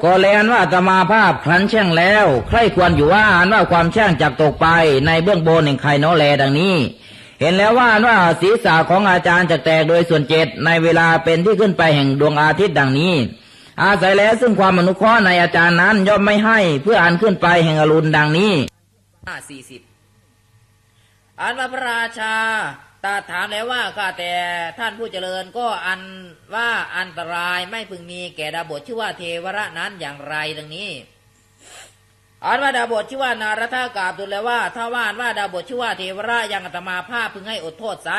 ก็แลนว่าอาตมาภาพครั้นแช่งแล้ว ใครควรอยู่ว่าอันว่าความแช่งจากตกไปในเบื้องบนแห่งไข่โนแลดังนี้ เห็นแล้วว่าอันว่าศีรษะของอาจารย์จะแตกโดยส่วนเจ็ดในเวลาเป็นที่ขึ้นไปแห่งดวงอาทิตย์ดังนี้ อาศัยแล้วซึ่งความอนุเคราะห์ในอาจารย์นั้นย่อมไม่ให้เพื่ออันขึ้นไปแห่งอรุณดังนี้ห้าสี่สิบ อันว่าพระราชาตรัดถามแล้วว่าข้าแต่ท่านผู้เจริญก็อันว่าอันตรายไม่พึงมีแก่ดาบทชื่อว่าเทวระนั้นอย่างไรดังนี้อันว่าดาบทชื่อว่านารทากาบทูแล้วว่า ถ้าว่าอันว่าดาบทชื่อว่าเทวระยังอาตมาภาพพึงให้อดโทษไซ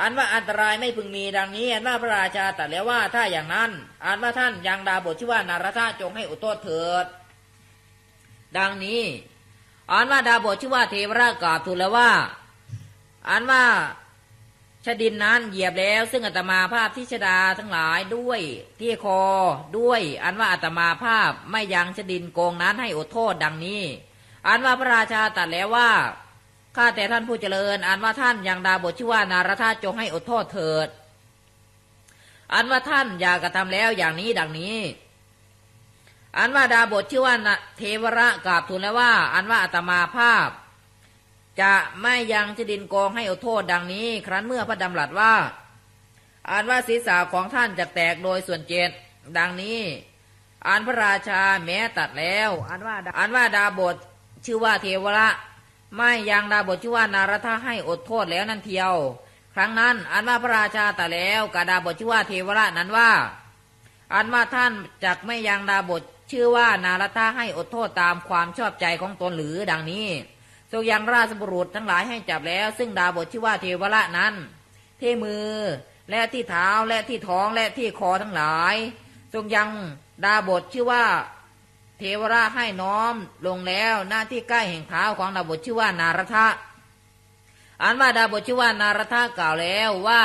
อันว่าอันตรายไม่พึงมีดังนี้อันว่าพระราชาตรัดแล้วว่าถ้าอย่างนั้น อันว่าท่านยังดาบทชื่อว่านารทาจงให้อดโทษเถิด ดังนี้ อันว่าดาบทชื่อว่าเทวราชกราบทูลแล้วว่าอันว่าชดินนั้นเหยียบแล้ว ซึ่งอาตมาภาพที่ชดาทั้งหลายด้วยที่คอด้วย อันว่าอาตมาภาพไม่ยังชดินโกงนั้นให้อดโทษดังนี้ อันว่าพระราชาตัดแล้วว่าข้าแต่ท่านผู้เจริญ อันว่าท่านยังดาบทชื่อว่านารธาจงให้อดโทษเถิด อันว่าท่านอย่ากระทำแล้วอย่างนี้ดังนี้ อันว่าดาบทชื่อว่าเทวระกราบทูลแล้วว่า อันว่าอาตมาภาพ จะไม่ยังชดินโกงให้อดโทษดังนี้ ครั้นเมื่อพระดำรัสว่า อันว่าศีรษะของท่านจะแตกโดยส่วนเจ็ดดังนี้ อันพระราชาแม้ตัดแล้ว อันว่าอันว่าดาบทชื่อว่าเทวระ ไม่ยังดาบทชื่อว่านารทาให้อดโทษแล้วนั่นเทียว ครั้งนั้น อันว่าพระราชาตัดแล้วกาดาบทชื่อว่าเทวระนั้นว่า อันว่าท่านจักไม่ยังดาบท ชื่อว่านารทาให้อดโทษตามความชอบใจของตนหรือดังนี้ทรงยังราชบุรุษทั้งหลายให้จับแล้ว ซึ่งดาบทชื่อว่าเทวระนั้น ที่มือและที่เท้าและที่ท้องและที่คอทั้งหลาย ทรงยังดาบทชื่อว่า เทวราให้น้อมลงแล้วหน้าที่ใกล้แห่งเท้าของดาบทชื่อว่านารทะอันว่าดาบทชื่อว่านารทะกล่าวแล้วว่า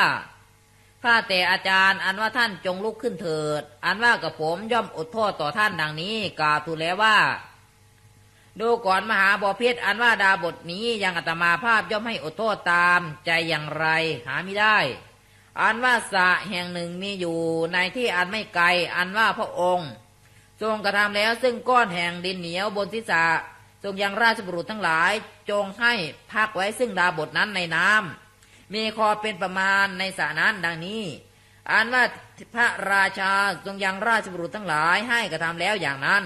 ข้าแต่อาจารย์ อันว่าท่านจงลุกขึ้นเถิด อันว่ากับผมย่อมอดโทษต่อท่านดังนี้กล่าวทูลแล้วว่าดูก่อนมหาบอพิษอันว่าดาบทนี้ยังอาตมาภาพย่อมให้อดโทษตามใจอย่างไรหาไม่ได้ อันว่าสะแห่งหนึ่งมีอยู่ในที่อันไม่ไกล อันว่าพระองค์ ทรงกระทำแล้วซึ่งก้อนแห่งดินเหนียวบนทิศะทรงยังราชบุรุษทั้งหลาย จงให้พักไว้ซึ่งดาบทนั้นในน้ำ มีคอเป็นประมาณในสระนั้นดังนี้อันว่าพระราชาทรงยังราชบุรุษทั้งหลายให้กระทำแล้วอย่างนั้น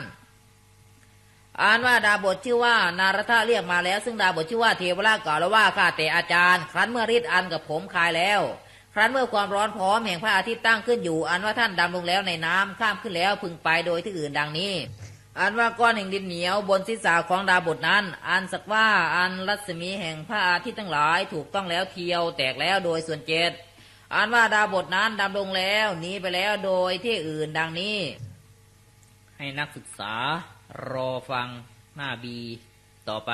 อ่านว่าดาบทชื่อว่านารทะเรียกมาแล้ว ซึ่งดาบทชื่อว่าเทวราชกล่าวแล้วว่าข้าแต่อาจารย์ ครั้นเมื่อฤทธิ์อันกับผมคายแล้ว ครั้นเมื่อความร้อนพร้อมแห่งพระอาทิตย์ตั้งขึ้นอยู่ อันว่าท่านดำลงแล้วในน้ำข้ามขึ้นแล้วพึงไปโดยที่อื่นดังนี้ อันว่าก้อนแห่งดินเหนียวบนศีรษะของดาบทนั้น อันสักว่าอันรัศมีแห่งพระอาทิตย์ทั้งหลายถูกต้องแล้วเทียวแตกแล้วโดยส่วนเจ็ดอันว่าดาบทนั้นดำลงแล้วหนีไปแล้วโดยที่อื่นดังนี้ ให้นักศึกษารอฟังหน้าบีต่อไป